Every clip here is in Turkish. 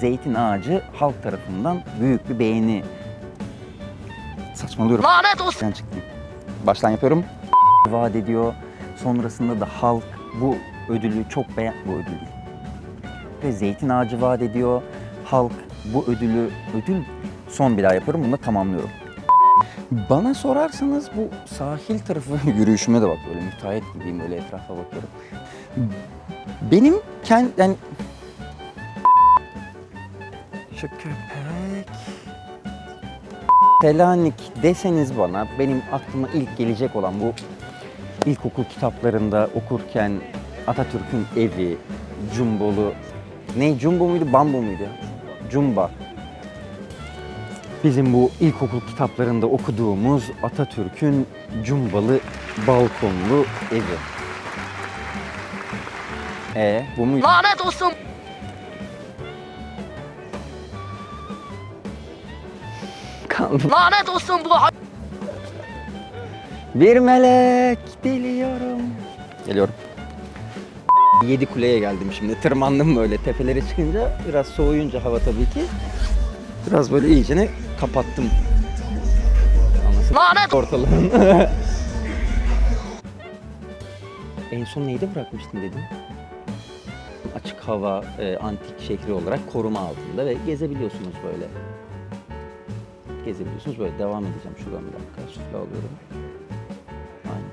zeytin ağacı halk tarafından büyük bir beğeni saçmalıyorum. Lanet olsun. Ben çıktım. Baştan yapıyorum. Vaat ediyor. Sonrasında da halk bu ödülü çok beğen... Bu ödül değil. Ve zeytin ağacı vaat ediyor. Halk bu ödülü... Ödül son bir daha yapıyorum. Bunu da tamamlıyorum. Bana sorarsanız bu sahil tarafı yürüyüşüme de bak böyle müteahhit gibiyim böyle etrafa bakıyorum. Benim kendi yani şu köpek Selanik deseniz bana benim aklıma ilk gelecek olan bu ilkokul kitaplarında okurken Atatürk'ün evi, Cumbolu, ne Jumbo muydu, Bambo muydu? Cumba. Bizim bu ilkokul kitaplarında okuduğumuz Atatürk'ün cumbalı balkonlu evi. E bu mu? Lanet olsun. Kaldı. Lanet olsun bu hay- Bir melek diliyorum. Geliyorum. Yedi kuleye geldim şimdi. Tırmandım böyle tepelere çıkınca biraz soğuyunca hava tabii ki. Biraz böyle iyicene kapattım. Anlasın Lanet ortalığın. en son neyde bırakmıştın dedim. Açık hava e, antik şehri olarak koruma altında ve gezebiliyorsunuz böyle. Gezebiliyorsunuz böyle devam edeceğim şuradan bir dakika. Süfle alıyorum. Aynen.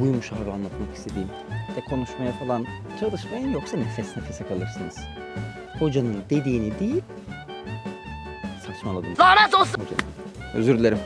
Buymuş abi anlatmak istediğim. De konuşmaya falan çalışmayın yoksa nefes nefese kalırsınız. Hocanın dediğini değil, saçmaladım. Lanet olsun. Hocanın. Özür dilerim.